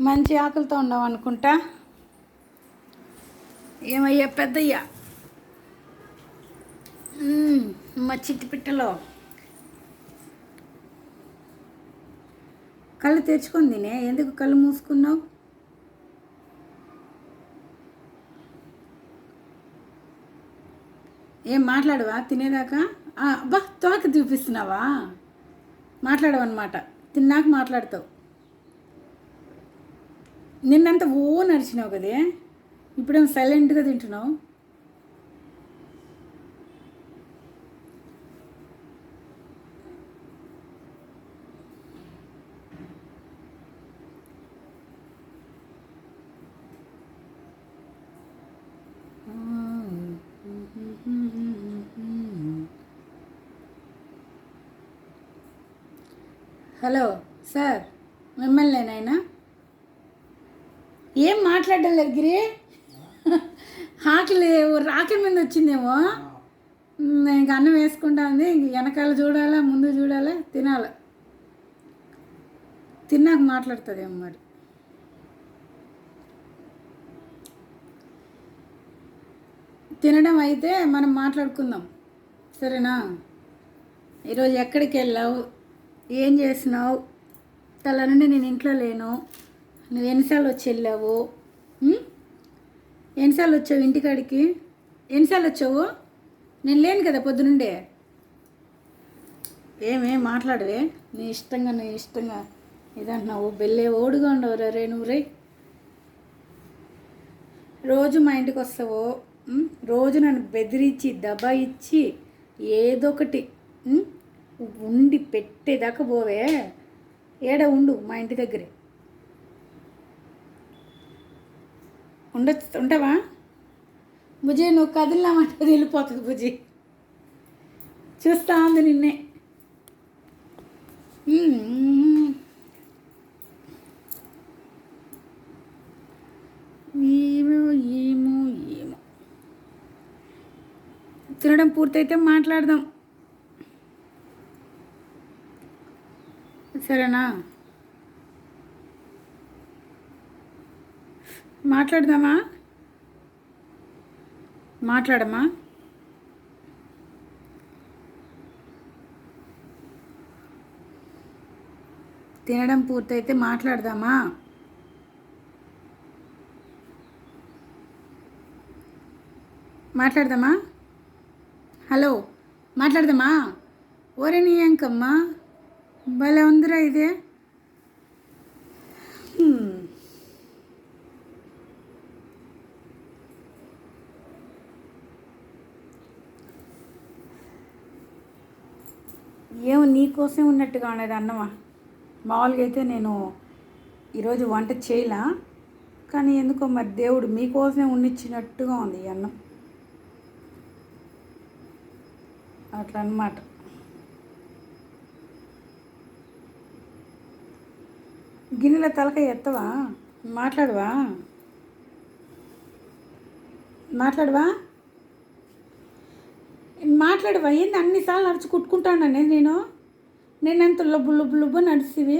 మంచి ఆకులతో ఉండవు అనుకుంటా? ఏమయ్యా పెద్దయ్యా? మా చిట్టి పిట్టలో. కళ్ళు తెరుచుకొని తినే ఎందుకు కళ్ళు మూసుకున్నావు? ఏం మాట్లాడవా? తినేదాకా? అబ్బా తోక చూపిస్తున్నావా మాట్లాడవన్నమాట. తిన్నాక మాట్లాడతావు. నిన్నంత ఓ నడిచినావు కదే. ఇప్పుడేమో సైలెంట్గా తింటున్నావు? Hello sir. మిమ్మల్ని నాయనా ఏం మాట్లాడడం లేదు గిరి? ఆకలి ఆకలి మీద వచ్చిందేమో. ఇంక అన్నం వేసుకుంటా ఉంది. ఇంక వెనకాల చూడాలా ముందు చూడాలా తినాలా. తిన్నాక మాట్లాడుతుందేమో మరి. తినడం అయితే మనం మాట్లాడుకుందాం. సరేనా? ఈరోజు ఎక్కడికి వెళ్ళావు ఏం చేసినావు తల నుండి నేను ఇంట్లో లేను. నువ్వు ఎన్నిసార్లు వచ్చి వెళ్ళావు? ఎన్నిసార్లు వచ్చావు ఇంటికాడికి? ఎన్నిసార్లు వచ్చావు? నేను లేను కదా పొద్దునుండే. ఏమేం మాట్లాడవే? నీ ఇష్టంగా నీ ఇష్టంగా. ఇదంటున్నావు బెల్లే ఓడుగా ఉండవురా రే నువ్వు రే. రోజు మా ఇంటికి వస్తావు? రోజు నన్ను బెదిరించి దబాయిచ్చి ఏదో ఒకటి ఉండి పెట్టేదాకా పోవే. ఏడ ఉండు మా ఇంటి దగ్గరే. ఉండొచ్చు ఉంటావా భుజే నువ్వు కదిలినామంటే వెళ్ళిపోతుంది బుజీ చూస్తా ఉంది నిన్నే. ఏమో ఏమో ఏమో. తినడం పూర్తయితే మాట్లాడదాం. సరేనా? మాట్లాడదామా? మాట్లాడమా తినడం పూర్తయితే మాట్లాడదామా? మాట్లాడదామా? హలో మాట్లాడదామా? ఓరే నీ అంకమ్మా భలే ఉందిరా ఇదే. ఏమో నీకోసం ఉన్నట్టుగా ఉండేది అన్నమా? మామూలుగా అయితే నేను ఈరోజు వంట చేయలా కానీ ఎందుకో మరి దేవుడు మీకోసమే ఉండిచ్చినట్టుగా ఉంది ఈ అన్నం. అట్లా అన్నమాట గిన్నెల తలకాయ ఎత్తవా? మాట్లాడవా? మాట్లాడవా? మాట్లాడవా ఏంది అన్నిసార్లు నడిచి కుట్టుకుంటాననే నేను నేను? ఎంత లొబ్బు లొబ్బు లొబ్బు నడిచివి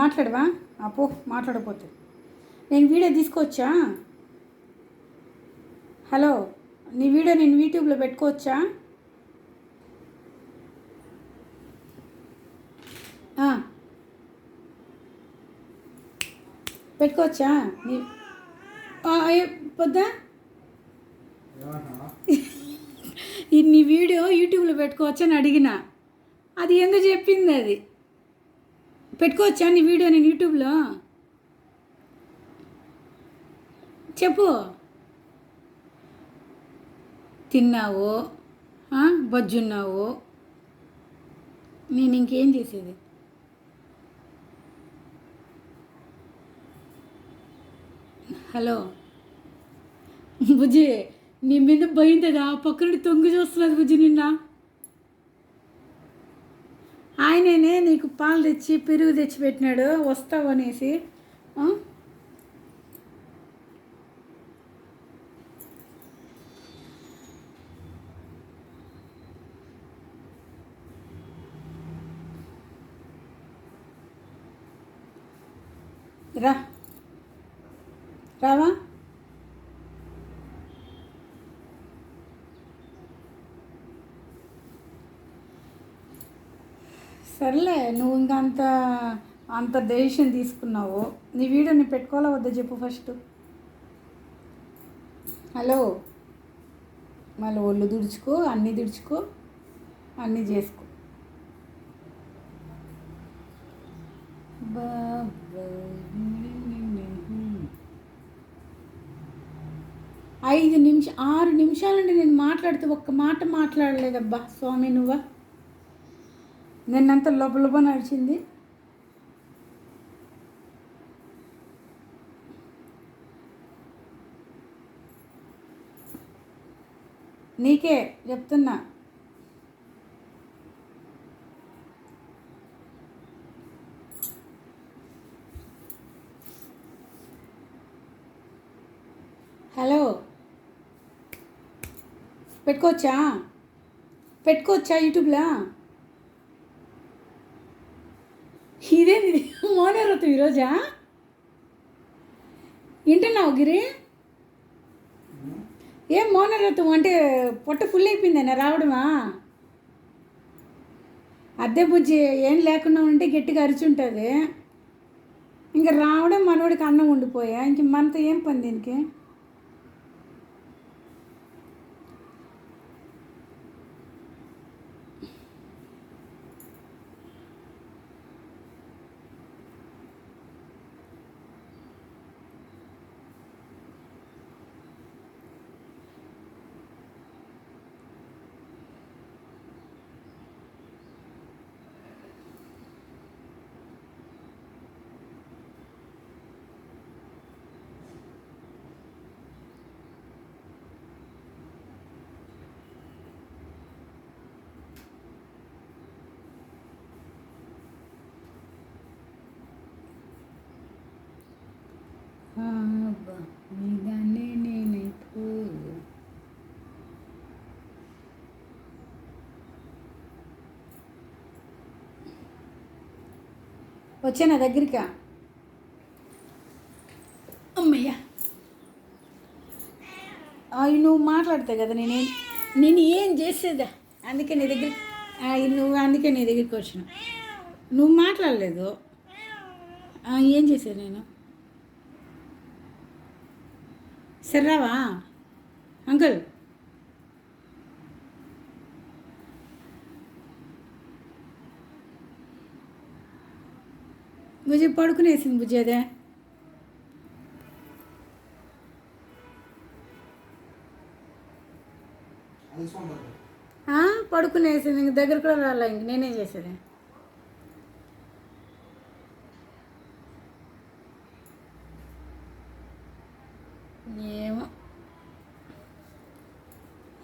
మాట్లాడవా? అపో మాట్లాడపోతే నేను వీడియో తీసుకోవచ్చా? హలో నీ వీడియో నేను యూట్యూబ్లో పెట్టుకోవచ్చా? పెట్టుకోవచ్చా? నీ పొద్దా? నీ వీడియో యూట్యూబ్లో పెట్టుకోవచ్చా అని అడిగిన. అది ఎందుకు చెప్పింది అది. పెట్టుకోవచ్చా నీ వీడియో నేను యూట్యూబ్లో? చెప్పు. తిన్నావు? బొజ్జున్నావు? నేను ఇంకేం చేసేది? హలో. బుజ్జి నీ మీద భయంతది ఆ పక్కనుండి తొంగి చూస్తున్నది బుజ్జి నిన్న. ఆయననే నీకు పాలు తెచ్చి పెరుగు తెచ్చి పెట్టినాడు వస్తావు అనేసి. రా. రావా? సర్లే నువ్వు ఇంకా అంత అంత డెసిషన్ తీసుకున్నావు నీ వీడియో నీ పెట్టుకోవాలా వద్దా చెప్పు ఫస్ట్ హలో మళ్ళీ ఒళ్ళు దుడుచుకో అన్నీ దుడుచుకో అన్నీ చేసుకో. బాబా. ఐదు నిమిషం ఆరు నిమిషాల నుండి నేను మాట్లాడితే ఒక్క మాట మాట్లాడలేదబ్బా. స్వామి నువ్వా? నిన్నంత లోపల లోపల నడిచింది. నీకే చెప్తున్నా. హలో? పెట్టుకోవచ్చా? పెట్టుకోవచ్చా యూట్యూబ్లో? ఇదేంది? మౌనవ్రతం ఈరోజా? వింటున్నావు గిరి? ఏం మోనరత్వం అంటే పొట్ట ఫుల్ అయిపోయిందన్న రావడమా? అద్దె బుజ్జి ఏం లేకుండా ఉంటే గట్టిగా అరిచుంటుంది. ఇంకా రావడం మనోడికి అన్నం ఉండిపోయా ఇంక మనతో ఏం పని దీనికి? వచ్చా నా దగ్గరికి? అమ్మయ్యా. అవి నువ్వు మాట్లాడతావు కదా నేనేం నేను ఏం చేసేదా? అందుకే నీ దగ్గర నువ్వు అందుకే నీ దగ్గరికి వచ్చిన. నువ్వు మాట్లాడలేదు. ఏం చేశాను నేను? సర్రావా? అంకుల్. భుజి పడుకునేసింది భుజేదే అదే. పడుకునేసింది ఇంక దగ్గర కూడా రాలే ఇంక నేనేం చేసేది? ఏ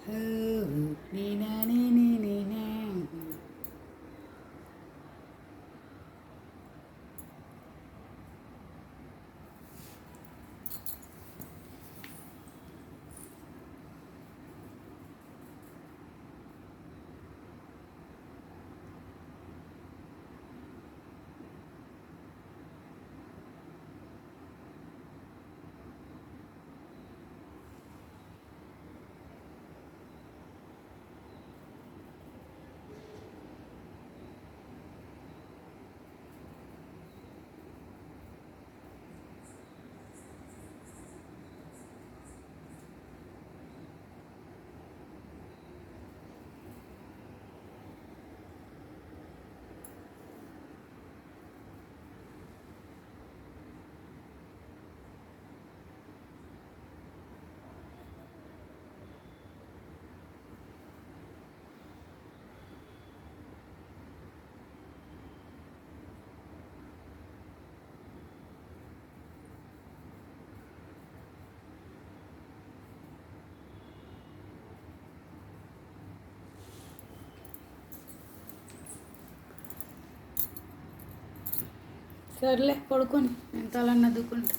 హూ, నీనా, నీ, నీ, నీనా. సర్లే పడుకొని నేను తలన్నదుకుంటా